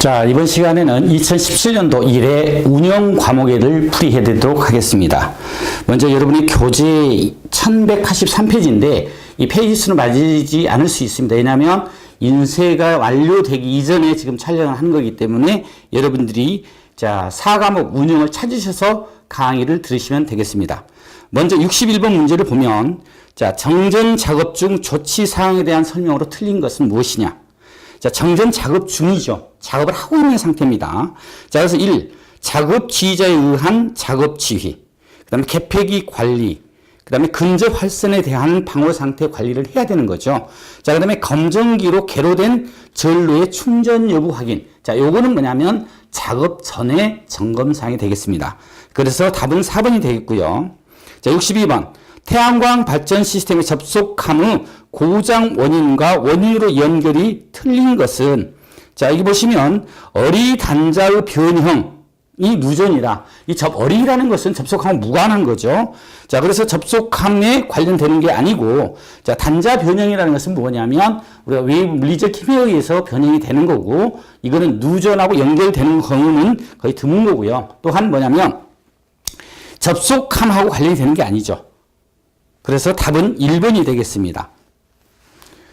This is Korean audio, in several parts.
자, 이번 시간에는 2017년도 1회 운영 과목에를 풀이해 드리도록 하겠습니다. 먼저 여러분이 교재 1183페이지인데 이 페이지 수는 맞지 않을 수 있습니다. 왜냐하면 인쇄가 완료되기 이전에 지금 촬영을 한 거기 때문에 여러분들이 자, 4과목 운영을 찾으셔서 강의를 들으시면 되겠습니다. 먼저 61번 문제를 보면 자, 정전 작업 중 조치 사항에 대한 설명으로 틀린 것은 무엇이냐? 자, 정전 작업 중이죠. 작업을 하고 있는 상태입니다. 자, 그래서 1. 작업 지휘자에 의한 작업 지휘. 그 다음에 개폐기 관리. 그 다음에 근접 활선에 대한 방호 상태 관리를 해야 되는 거죠. 자, 그 다음에 검정기로 개로된 전로의 충전 여부 확인. 자, 요거는 뭐냐면 작업 전에 점검 사항이 되겠습니다. 그래서 답은 4번이 되겠고요. 자, 62번. 태양광 발전 시스템에 접속함 후 고장 원인과 원인으로 연결이 틀린 것은 자, 여기 보시면 어리 단자의 변형 이 누전이다. 이 접, 어리라는 것은 접속함과 무관한 거죠. 자, 그래서 접속함에 관련되는 게 아니고, 자, 단자 변형이라는 것은 뭐냐면, 우리가 외부 물리적 힘에 의해서 변형이 되는 거고, 이거는 누전하고 연결되는 경우는 거의 드문 거고요. 또한 뭐냐면, 접속함하고 관련이 되는 게 아니죠. 그래서 답은 1번이 되겠습니다.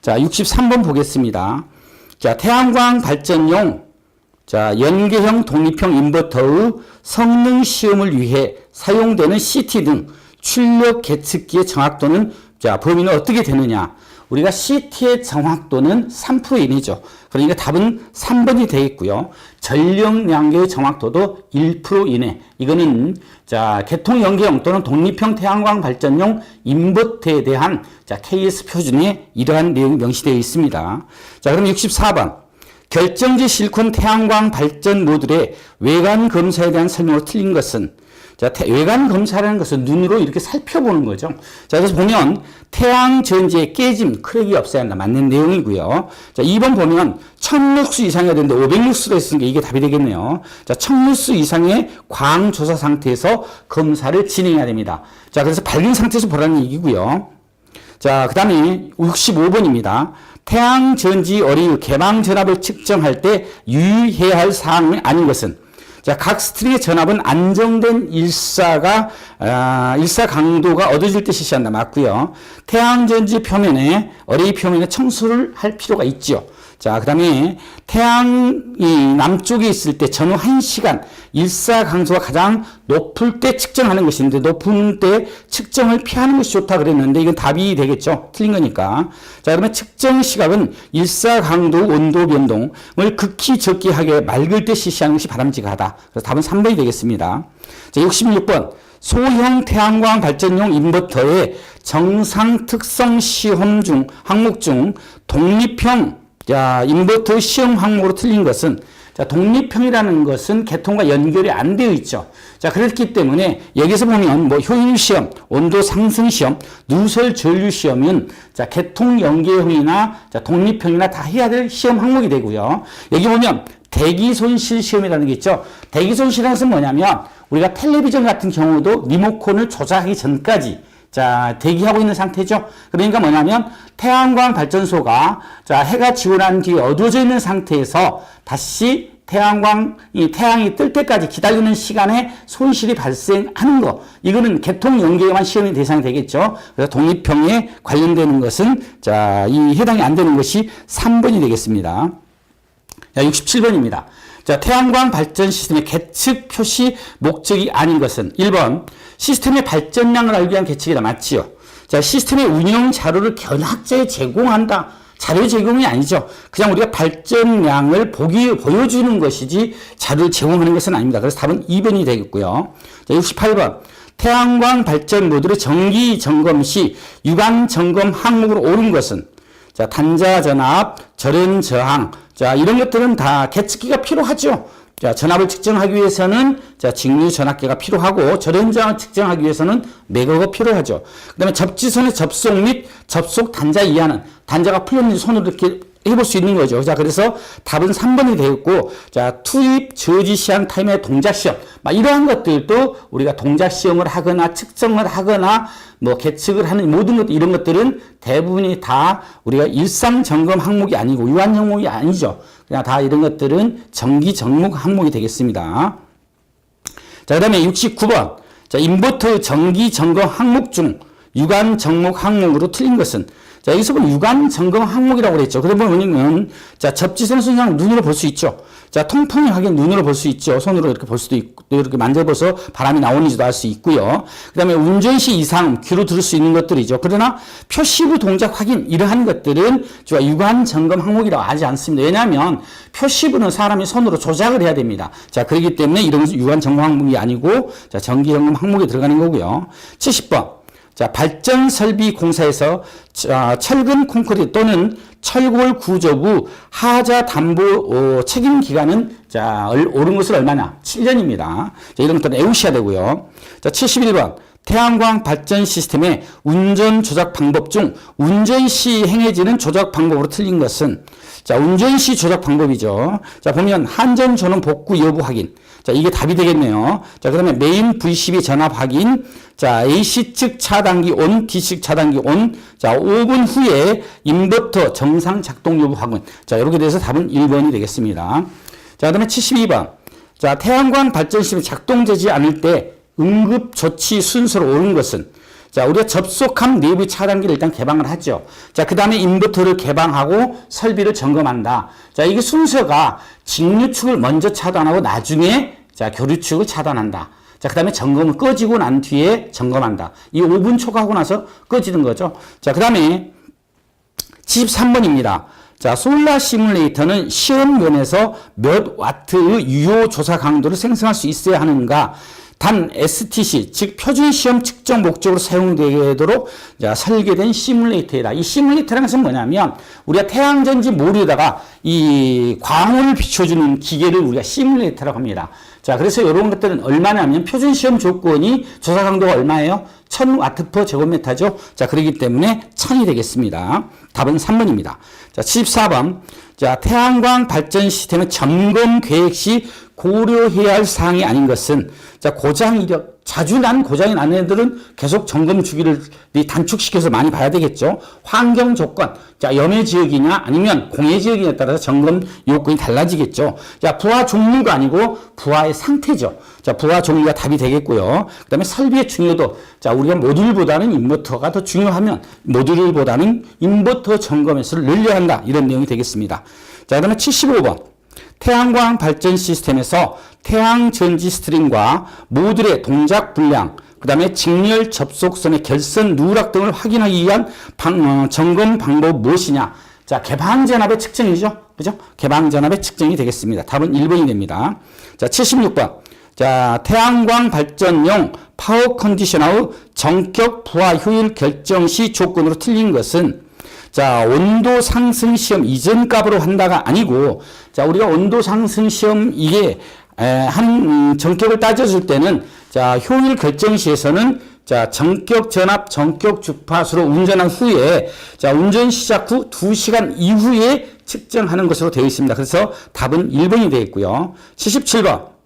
자, 63번 보겠습니다. 자, 태양광 발전용 자, 연계형 독립형 인버터의 성능 시험을 위해 사용되는 CT 등 출력 계측기의 정확도는 자, 범위는 어떻게 되느냐? 우리가 CT의 정확도는 3% 이내죠. 그러니까 답은 3번이 되겠고요. 전력량계의 정확도도 1% 이내. 이거는 자, 개통 연계형 또는 독립형 태양광 발전용 인버터에 대한 자, KS 표준에 이러한 내용이 명시되어 있습니다. 자, 그럼 64번. 결정지 실콘 태양광 발전 모듈의 외관 검사에 대한 설명으로 틀린 것은 자, 태, 외관 검사라는 것은 눈으로 이렇게 살펴보는 거죠. 자, 그래서 보면 태양 전지의 깨짐, 크랙이 없어야 한다. 맞는 내용이고요. 자, 2번 보면 1000룩스 이상이어야 되는데 500룩스로 했으니까 이게 답이 되겠네요. 자, 1000룩스 이상의 광 조사 상태에서 검사를 진행해야 됩니다. 자, 그래서 밝은 상태에서 보라는 얘기고요. 자, 그 다음에 65번입니다. 태양 전지 어린이 개방 전압을 측정할 때 유의해야 할 사항이 아닌 것은 자, 각 스트링의 전압은 안정된 일사가 아, 일사 강도가 얻어질 때 실시한다. 맞고요. 태양 전지 표면에 어레이 표면에 청소를 할 필요가 있죠. 자, 그 다음에 태양이 남쪽에 있을 때 전후 1시간 일사 강도가 가장 높을 때 측정하는 것인데 높은 때 측정을 피하는 것이 좋다 그랬는데 이건 답이 되겠죠. 틀린 거니까. 자, 그러면 측정 시각은 일사 강도 온도 변동을 극히 적게 하게 맑을 때 실시하는 것이 바람직하다. 그래서 답은 3번이 되겠습니다. 자, 66번. 소형 태양광 발전용 인버터의 정상 특성 시험 중 항목 중 독립형 자, 인버터 시험 항목으로 틀린 것은 자, 독립형이라는 것은 개통과 연결이 안 되어 있죠. 자, 그렇기 때문에 여기서 보면 뭐 효율 시험, 온도 상승 시험, 누설 전류 시험은 자, 개통 연계형이나 자, 독립형이나 다 해야 될 시험 항목이 되고요. 여기 보면 대기 손실 시험이라는 게 있죠. 대기 것은 뭐냐면 우리가 텔레비전 같은 경우도 리모컨을 조작하기 전까지 자, 대기하고 있는 상태죠. 그러니까 뭐냐면 태양광 발전소가 자, 해가 지고 난 뒤에 어두워져 있는 상태에서 다시 태양광, 이 태양이 뜰 때까지 기다리는 시간에 손실이 발생하는 거. 이거는 개통 연계만 시험의 대상이 되겠죠. 그래서 독립형에 관련되는 것은 자, 이 해당이 안 되는 것이 3번이 되겠습니다. 자, 67번입니다. 자, 태양광 발전 시스템의 계측 표시 목적이 아닌 것은 1번 시스템의 발전량을 알기 위한 계측이다. 맞지요? 자, 시스템의 운영 자료를 견학자에 제공한다. 자료 제공이 아니죠. 그냥 우리가 발전량을 보기, 보여주는 것이지 자료를 제공하는 것은 아닙니다. 그래서 답은 2번이 되겠고요. 자, 68번. 태양광 발전 모듈의 정기 점검 시 유관 점검 항목으로 옳은 것은 자, 단자 전압, 절연 저항. 자, 이런 것들은 다 계측기가 필요하죠. 자, 전압을 측정하기 위해서는 자, 직류 전압계가 필요하고 절연 저항을 측정하기 위해서는 매거가 필요하죠. 그다음에 접지선의 접속 및 접속 단자 이하는 단자가 풀렸는지 손으로 이렇게 해볼 수 있는 거죠. 자, 그래서 답은 3번이 되겠고, 자, 투입, 저지 시한 타임의 동작 시험. 막 이러한 것들도 우리가 동작 시험을 하거나 측정을 하거나 뭐 계측을 하는 모든 것, 이런 것들은 대부분이 다 우리가 일상 점검 항목이 아니고 유한 항목이 아니죠. 그냥 다 이런 것들은 정기 정목 항목이 되겠습니다. 자, 그 다음에 69번. 자, 인버터 정기 점검 항목 중 유관 정목 항목으로 틀린 것은 자, 여기서 보면 유관 점검 항목이라고 그랬죠. 그러면 뭐냐면, 자, 접지선 순상 눈으로 볼 수 있죠. 자, 통풍이 하긴 눈으로 볼 수 있죠. 손으로 이렇게 볼 수도 있고, 또 이렇게 만져봐서 바람이 나오는지도 알 수 있고요. 그 다음에 운전 시 이상 귀로 들을 수 있는 것들이죠. 그러나 표시부 동작 확인, 이러한 것들은 저 유관 점검 항목이라고 하지 않습니다. 왜냐하면 표시부는 사람이 손으로 조작을 해야 됩니다. 자, 그렇기 때문에 이런 유관 점검 항목이 아니고, 자, 전기 점검 항목에 들어가는 거고요. 70번. 자, 발전 설비 공사에서 자, 철근 콘크리트 또는 철골 구조부 하자 담보 어, 책임 기간은 자, 얼- 오른 것은 얼마나? 7년입니다. 자, 이런 것들은 애우셔야 되고요. 자, 71번. 태양광 발전 시스템의 운전 조작 방법 중 운전 시 행해지는 조작 방법으로 틀린 것은 자, 운전 시 조작 방법이죠. 자, 보면 한전 전원 복구 여부 확인. 자, 이게 답이 되겠네요. 자, 그 다음에 메인 V12 전압 확인. 자, AC 측 차단기 온, D 측 차단기 온. 자, 5분 후에 인버터 정상 작동 여부 확인. 자, 이렇게 돼서 답은 1번이 되겠습니다. 자, 그 다음에 72번. 자, 태양광 발전 시스템이 작동되지 않을 때 응급 조치 순서로 옳은 것은 자, 우리가 접속한 내부 차단기를 일단 개방을 하죠. 자, 그 다음에 인버터를 개방하고 설비를 점검한다. 자, 이게 순서가 직류축을 먼저 차단하고 나중에 자, 교류축을 차단한다. 자, 그 다음에 점검을 꺼지고 난 뒤에 점검한다. 이 5분 초과하고 나서 꺼지는 거죠. 자, 그 다음에 73번입니다. 자, 솔라 시뮬레이터는 시험면에서 몇 와트의 유효 조사 강도를 생성할 수 있어야 하는가? 단 STC, 즉 표준 시험 측정 목적으로 사용되도록 자, 설계된 시뮬레이터이다. 이 시뮬레이터라는 것은 뭐냐면 우리가 태양전지 모르다가 이 광원을 비춰주는 기계를 우리가 시뮬레이터라고 합니다. 자, 그래서 이런 것들은 얼마냐면 표준 시험 조건이 조사 강도가 얼마예요? 1000와트 퍼 제곱미터죠. 자, 그렇기 때문에 1000이 되겠습니다. 답은 3번입니다. 자, 74번. 자, 태양광 발전 시스템의 점검 계획 시 고려해야 할 사항이 아닌 것은 자, 고장 이력 자주 난 고장이 나는 애들은 계속 점검 주기를 단축시켜서 많이 봐야 되겠죠. 환경 조건, 자 염해 지역이냐 아니면 공해 지역이냐에 따라서 점검 요건이 달라지겠죠. 자 부하 종류가 아니고 부하의 상태죠. 자 부하 종류가 답이 되겠고요. 그 다음에 설비의 중요도, 자 우리가 모듈보다는 인버터가 더 중요하면 모듈보다는 인버터 점검 횟수를 늘려야 한다 이런 내용이 되겠습니다. 자 그 다음에 75번. 태양광 발전 시스템에서 태양 전지 스트링과 모듈의 동작 불량, 그 다음에 직렬 접속선의 결선 누락 등을 확인하기 위한 방, 어, 점검 방법 무엇이냐? 자, 개방 전압의 측정이죠. 그죠? 개방 전압의 측정이 되겠습니다. 답은 1번이 됩니다. 자, 76번. 자, 태양광 발전용 파워 컨디셔너의 정격 부하 효율 결정 시 조건으로 틀린 것은 자, 온도 상승 시험 이전 값으로 한다가 아니고, 자, 우리가 온도 상승 시험 이게, 에, 한, 음, 정격을 따져줄 때는, 자, 효율 결정 시에서는, 자, 정격 전압, 정격 주파수로 운전한 후에, 자, 운전 시작 후 2시간 이후에 측정하는 것으로 되어 있습니다. 그래서 답은 1번이 되겠고요. 77번.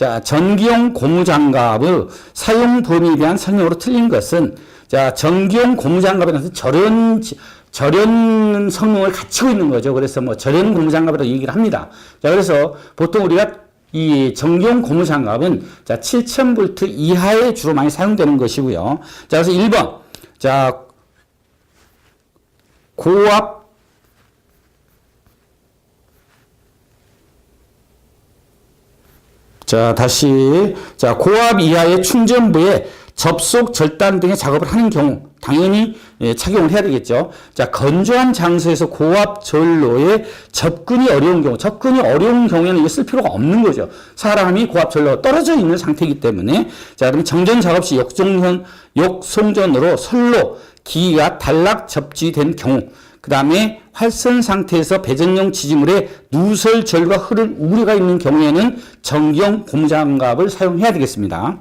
자, 전기용 고무장갑의 사용 범위에 대한 설명으로 틀린 것은, 자, 전기용 고무장갑에 대해서 절연, 절연 성능을 갖추고 있는 거죠. 그래서 뭐 절연 고무장갑이라고 얘기를 합니다. 자, 그래서 보통 우리가 이 전기용 고무장갑은 자, 7000V 이하에 주로 많이 사용되는 것이고요. 자, 그래서 1번. 자, 고압 자, 다시. 자, 고압 이하의 충전부에 접속 절단 등의 작업을 하는 경우, 당연히 예, 착용을 해야 되겠죠. 자, 건조한 장소에서 고압 전로에 접근이 어려운 경우, 접근이 어려운 경우에는 이거 쓸 필요가 없는 거죠. 사람이 고압 전로 떨어져 있는 상태이기 때문에. 자, 그럼 정전 작업 시 역송전, 역송전으로 선로, 기가 단락 접지된 경우, 그 다음에 활선 상태에서 배전용 지지물에 누설 절과 흐를 우려가 있는 경우에는 정경 고무장갑을 사용해야 되겠습니다.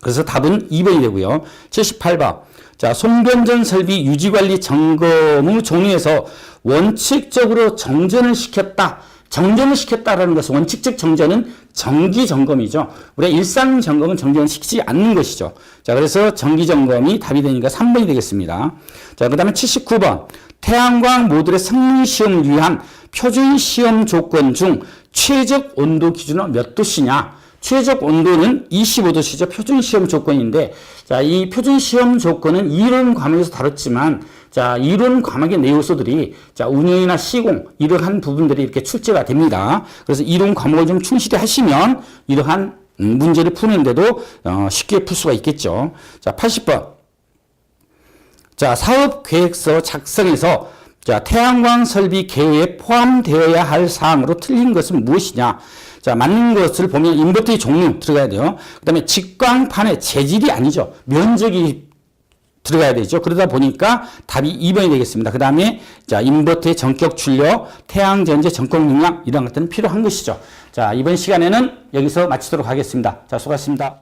그래서 답은 2번이 되고요. 78번. 자, 송변전 설비 유지관리 점검의 종류에서 원칙적으로 정전을 시켰다. 정전을 시켰다라는 것은 원칙적 정전은 정기 점검이죠. 우리가 일상 점검은 정전을 시키지 않는 것이죠. 자, 그래서 정기 점검이 답이 되니까 3번이 되겠습니다. 자, 그 다음에 79번. 태양광 모듈의 성능 시험을 위한 표준 시험 조건 중 최적 온도 기준은 몇 도씨냐? 최적 온도는 25도씨죠. 표준 시험 조건인데, 자, 이 표준 시험 조건은 이론 과목에서 다뤘지만, 자, 이론 과목의 내요소들이, 자, 운영이나 시공, 이러한 부분들이 이렇게 출제가 됩니다. 그래서 이론 과목을 좀 충실히 하시면, 이러한 음, 문제를 푸는데도, 어, 쉽게 풀 수가 있겠죠. 자, 80번. 자, 사업 계획서 작성에서 자, 태양광 설비 개요에 포함되어야 할 사항으로 틀린 것은 무엇이냐? 자, 맞는 것을 보면 인버터의 종류 들어가야 돼요. 그 다음에 직광판의 재질이 아니죠. 면적이 들어가야 되죠. 그러다 보니까 답이 2번이 되겠습니다. 그 다음에 자, 인버터의 전격 출력, 태양전지 전권 능력 이런 것들은 필요한 것이죠. 자, 이번 시간에는 여기서 마치도록 하겠습니다. 자, 수고하셨습니다.